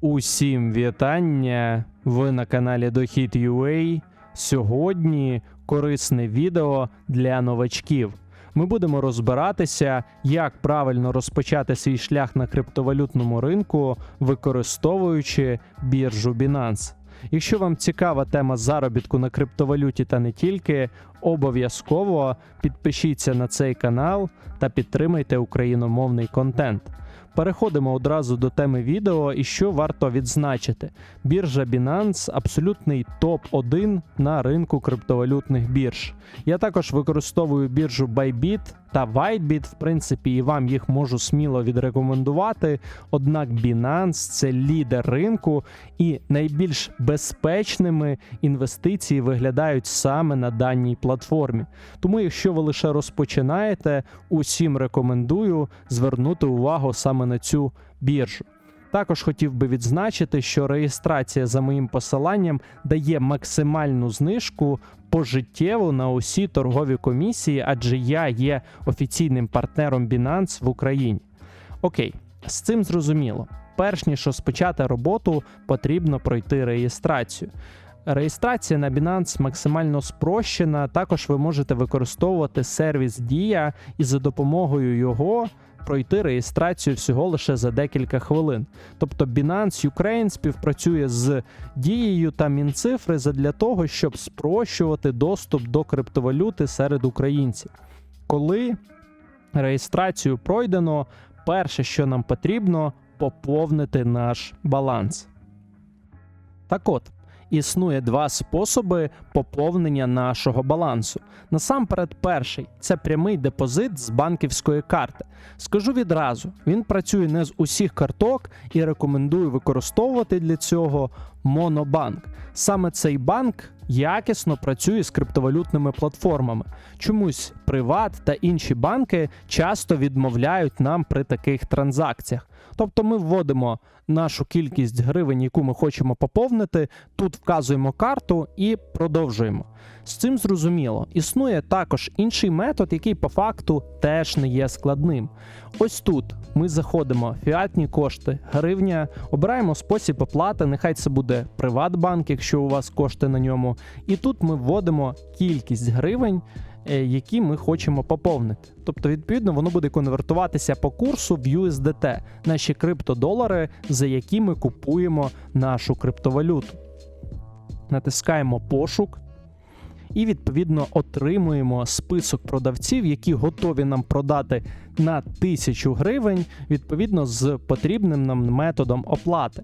Усім вітання! Ви на каналі Дохід.ua. Сьогодні корисне відео для новачків. Ми будемо розбиратися, як правильно розпочати свій шлях на криптовалютному ринку, використовуючи біржу Binance. Якщо вам цікава тема заробітку на криптовалюті та не тільки, обов'язково підпишіться на цей канал та підтримайте україномовний контент. Переходимо одразу до теми відео і що варто відзначити. Біржа Binance абсолютний топ-1 на ринку криптовалютних бірж. Я також використовую біржу Bybit та Whitebit, в принципі, і вам їх можу сміло відрекомендувати. Однак Binance це лідер ринку, і найбільш безпечними інвестиції виглядають саме на даній платформі. Тому, якщо ви лише розпочинаєте, усім рекомендую звернути увагу саме на цю біржу. Також хотів би відзначити, що реєстрація за моїм посиланням дає максимальну знижку пожиттєву на усі торгові комісії, адже я є офіційним партнером Binance в Україні. Окей, з цим зрозуміло. Перш ніж розпочати роботу, потрібно пройти реєстрацію. Реєстрація на Binance максимально спрощена. Також ви можете використовувати сервіс Дія і за допомогою його пройти реєстрацію всього лише за декілька хвилин. Тобто Binance Ukraine співпрацює з дією та Мінцифри задля того, щоб спрощувати доступ до криптовалюти серед українців. Коли реєстрацію пройдено, перше, що нам потрібно, поповнити наш баланс. Так от, існує два способи поповнення нашого балансу. Насамперед, перший це прямий депозит з банківської карти. Скажу відразу, він працює не з усіх карток і рекомендую використовувати для цього Монобанк. Саме цей банк якісно працює з криптовалютними платформами. Чомусь Приват та інші банки часто відмовляють нам при таких транзакціях. Тобто ми вводимо нашу кількість гривень, яку ми хочемо поповнити, тут вказуємо карту і продовжуємо. З цим зрозуміло, існує також інший метод, який по факту теж не є складним. Ось тут ми заходимо фіатні кошти, гривня, обираємо спосіб оплати, нехай це буде Приватбанк, якщо у вас кошти на ньому. І тут ми вводимо кількість гривень, е, які ми хочемо поповнити. Тобто, відповідно, воно буде конвертуватися по курсу в USDT, наші криптодолари, за які ми купуємо нашу криптовалюту. Натискаємо пошук. І відповідно отримуємо список продавців, які готові нам продати на 1000 гривень, відповідно з потрібним нам методом оплати.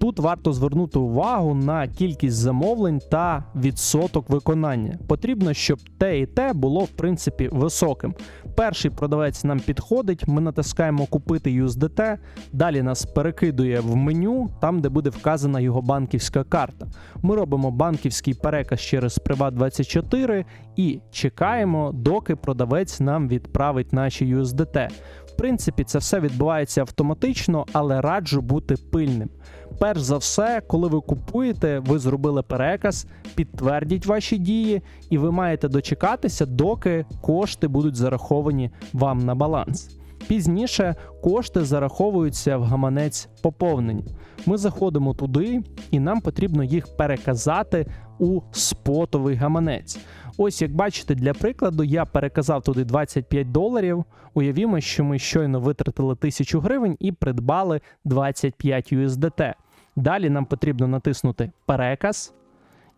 Тут варто звернути увагу на кількість замовлень та відсоток виконання. Потрібно, щоб те і те було в принципі високим. Перший продавець нам підходить, ми натискаємо купити USDT, далі нас перекидує в меню, там де буде вказана його банківська карта. Ми робимо банківський переказ через Privat24 і чекаємо, доки продавець нам відправить наші USDT. Принципі, це все відбувається автоматично, але раджу бути пильним. Перш за все, коли ви купуєте, ви зробили переказ, підтвердіть ваші дії, і ви маєте дочекатися, доки кошти будуть зараховані вам на баланс. Пізніше кошти зараховуються в гаманець поповнення. Ми заходимо туди, і нам потрібно їх переказати у спотовий гаманець. Ось, як бачите, для прикладу, я переказав туди 25 доларів. Уявімо, що ми щойно витратили 1000 гривень і придбали 25 USDT. Далі нам потрібно натиснути переказ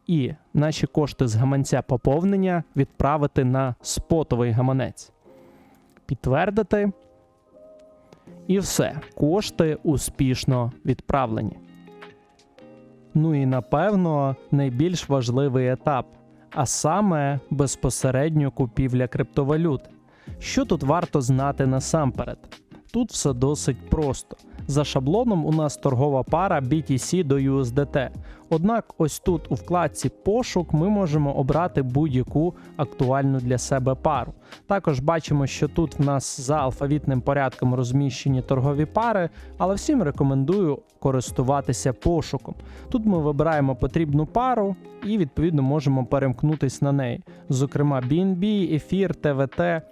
і наші кошти з гаманця поповнення відправити на спотовий гаманець. Підтвердити. І все, кошти успішно відправлені. Ну і напевно найбільш важливий етап, а саме безпосередньо купівля криптовалют. Що тут варто знати насамперед? Тут все досить просто. За шаблоном у нас торгова пара BTC до USDT. Однак, ось тут у вкладці пошук ми можемо обрати будь-яку актуальну для себе пару. Також бачимо, що тут в нас за алфавітним порядком розміщені торгові пари, але всім рекомендую користуватися пошуком. Тут ми вибираємо потрібну пару і відповідно можемо перемкнутися на неї. Зокрема, BNB, Ефір, TVT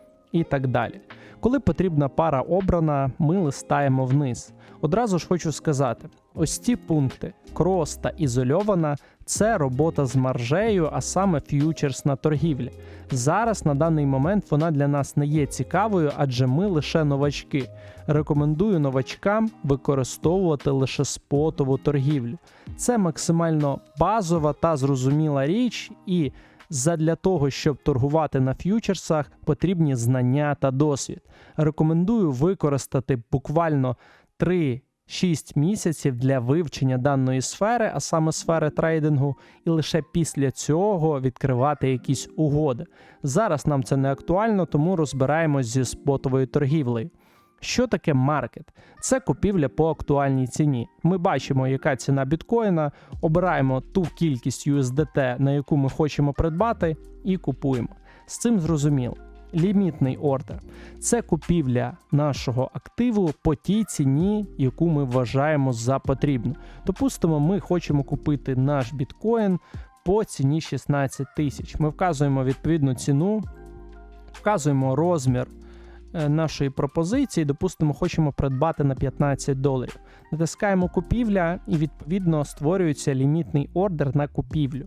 і так далі. Коли потрібна пара обрана, ми листаємо вниз. Одразу ж хочу сказати: ось ці пункти крос та ізольована це робота з маржею, а саме ф'ючерсна торгівля. Зараз на даний момент вона для нас не є цікавою, адже ми лише новачки. Рекомендую новачкам використовувати лише спотову торгівлю. Це максимально базова та зрозуміла річ, і задля того, щоб торгувати на ф'ючерсах, потрібні знання та досвід. Рекомендую використати буквально 3 6 місяців для вивчення даної сфери, а саме сфери трейдингу, і лише після цього відкривати якісь угоди. Зараз нам це не актуально, тому розбираємось зі спотовою торгівлею. Що таке маркет? Це купівля по актуальній ціні. Ми бачимо, яка ціна біткоїна, обираємо ту кількість USDT, на яку ми хочемо придбати, і купуємо. З цим зрозуміло. Лімітний ордер це купівля нашого активу по тій ціні, яку ми вважаємо за потрібну. Допустимо, ми хочемо купити наш біткоін по ціні 16 тисяч. Ми вказуємо відповідну ціну, вказуємо розмір нашої пропозиції, допустимо, хочемо придбати на 15 доларів. Натискаємо купівля, і відповідно створюється лімітний ордер на купівлю.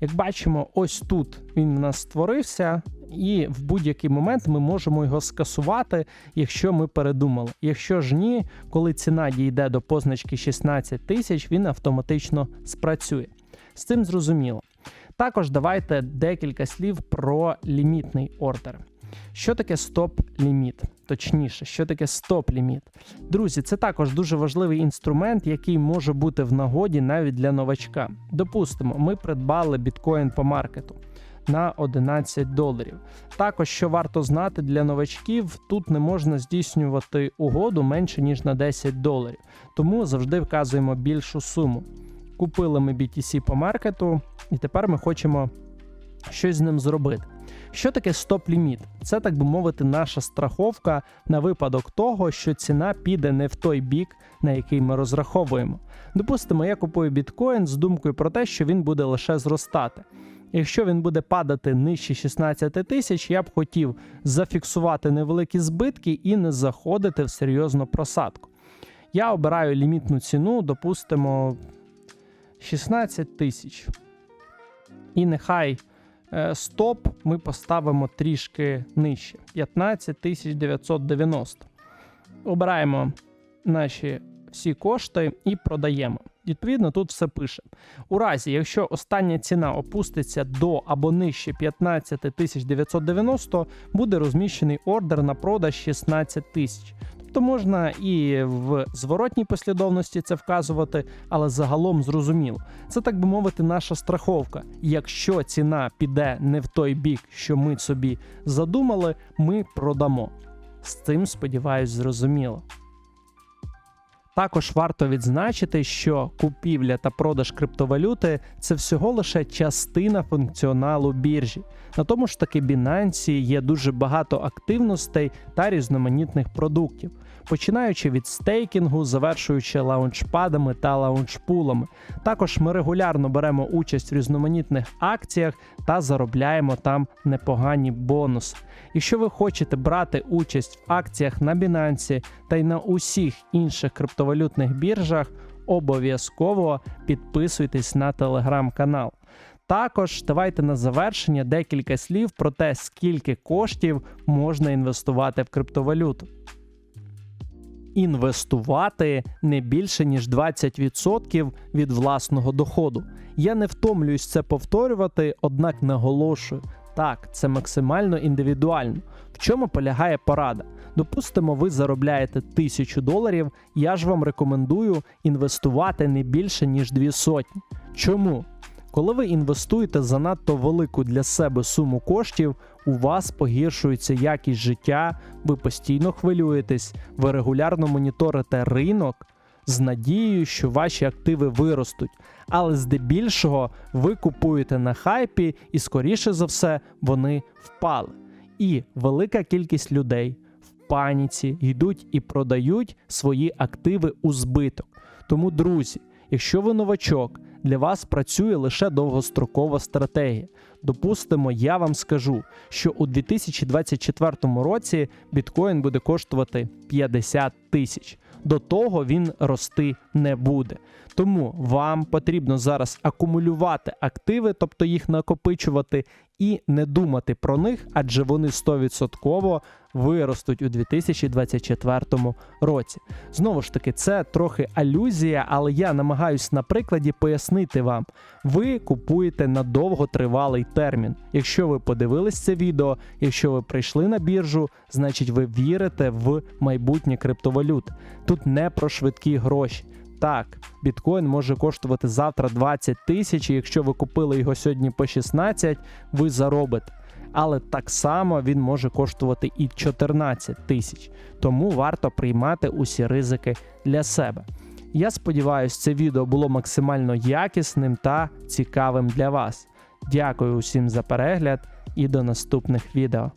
Як бачимо, ось тут він у нас створився, і в будь-який момент ми можемо його скасувати, якщо ми передумали. Якщо ж ні, коли ціна дійде до позначки 16 тисяч, він автоматично спрацює. З цим зрозуміло. Також давайте декілька слів про лімітний ордер. Що таке стоп-ліміт? Точніше, що таке стоп-ліміт? Друзі, це також дуже важливий інструмент, який може бути в нагоді навіть для новачка. Допустимо, ми придбали біткоін по маркету на 11 доларів. Також, що варто знати для новачків, тут не можна здійснювати угоду менше ніж на 10 доларів, тому завжди вказуємо більшу суму. Купили ми BTC по маркету, і тепер ми хочемо щось з ним зробити. Що таке стоп-ліміт? Це, так би мовити, наша страховка на випадок того, що ціна піде не в той бік, на який ми розраховуємо. Допустимо, я купую біткоін з думкою про те, що він буде лише зростати. Якщо він буде падати нижче 16 тисяч, я б хотів зафіксувати невеликі збитки і не заходити в серйозну просадку. Я обираю лімітну ціну, допустимо, 16 тисяч. І нехай стоп ми поставимо трішки нижче 15 990. Обираємо наші всі кошти і продаємо. Відповідно, тут все пише. У разі, якщо остання ціна опуститься до або нижче 15 990, буде розміщений ордер на продаж 16 тисяч. Тобто можна і в зворотній послідовності це вказувати, але загалом зрозуміло. Це так би мовити, наша страховка. Якщо ціна піде не в той бік, що ми собі задумали, ми продамо. З цим сподіваюсь, зрозуміло. Також варто відзначити, що купівля та продаж криптовалюти це всього лише частина функціоналу біржі. На тому ж таки Binance є дуже багато активностей та різноманітних продуктів, починаючи від стейкінгу, завершуючи лаунчпадами та лаунчпулами. Також ми регулярно беремо участь в різноманітних акціях та заробляємо там непогані бонуси. Якщо ви хочете брати участь в акціях на Binance та й на усіх інших криптовалютних біржах, обов'язково підписуйтесь на телеграм-канал. Також давайте на завершення декілька слів про те, скільки коштів можна інвестувати в криптовалюту. Інвестувати не більше ніж 20% від власного доходу. Я не втомлююсь це повторювати, однак наголошую, так, це максимально індивідуально. В чому полягає порада? Допустимо, ви заробляєте тисячу доларів, я ж вам рекомендую інвестувати не більше ніж дві сотні. Чому? Коли ви інвестуєте занадто велику для себе суму коштів, у вас погіршується якість життя, ви постійно хвилюєтесь, ви регулярно моніторите ринок з надією, що ваші активи виростуть. Але здебільшого ви купуєте на хайпі, і, скоріше за все, вони впали. І велика кількість людей в паніці йдуть і продають свої активи у збиток. Тому, друзі, якщо ви новачок, для вас працює лише довгострокова стратегія. Допустимо, я вам скажу, що у 2024 році біткоін буде коштувати 50 тисяч. До того він рости не буде. Тому вам потрібно зараз акумулювати активи, тобто їх накопичувати, і не думати про них, адже вони 100% виростуть у 2024 році. Знову ж таки, це трохи алюзія, але я намагаюсь на прикладі пояснити вам. Ви купуєте на довготривалий термін. Якщо ви подивились це відео, якщо ви прийшли на біржу, значить ви вірите в майбутнє криптовалют. Тут не про швидкі гроші. Так, біткоін може коштувати завтра 20 тисяч, і якщо ви купили його сьогодні по 16, ви заробите. Але так само він може коштувати і 14 тисяч, тому варто приймати усі ризики для себе. Я сподіваюся, це відео було максимально якісним та цікавим для вас. Дякую усім за перегляд і до наступних відео.